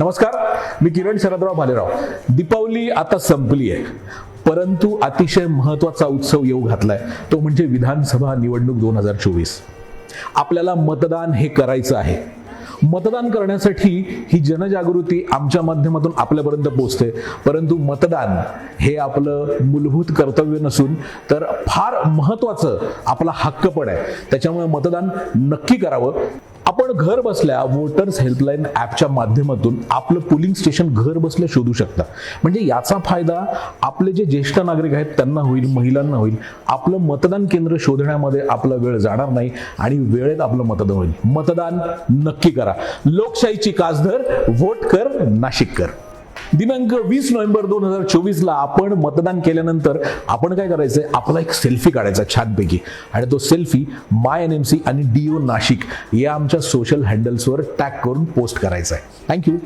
नमस्कार मी किरण शरदराव भालेराव. दीपावली आता संपली आहे. परंतु अतिशय महत्त्वाचा उत्सव येऊ घातलाय. तो म्हणजे विधानसभा निवडणूक दोन हजार चोवीस. आपल्याला मतदान हे करायचं आहे. मतदान करण्यासाठी ही जनजागृती आमच्या माध्यमातून आपल्यापर्यंत पोहोचते. परंतु मतदान हे आपलं मूलभूत कर्तव्य नसून तर फार महत्वाचं आपला हक्क पण आहे. त्याच्यामुळे मतदान नक्की करावं. आपण घर बसल्या वोटर्स हेल्पलाईन ॲपच्या माध्यमातून आपलं पोलिंग स्टेशन घर बसल्या शोधू शकता. म्हणजे याचा फायदा आपले जे ज्येष्ठ नागरिक आहेत त्यांना होईल महिलांना होईल. आपलं मतदान केंद्र शोधण्यामध्ये आपला वेळ जाणार नाही आणि वेळेत आपलं मतदान होईल. मतदान नक्की करा. लोकशाहीची कासधर वोट कर नाशिक कर. दिनांक वीस नोव्हेंबर दोन हजार चोवीसला आपण मतदान केल्यानंतर आपण काय करायचंय? आपला एक सेल्फी काढायचा छानपैकी. आणि तो selfie my N M C आणि डीओ नाशिक या आमच्या सोशल हँडल्सवर टॅग करून पोस्ट करायचा आहे थँक्यू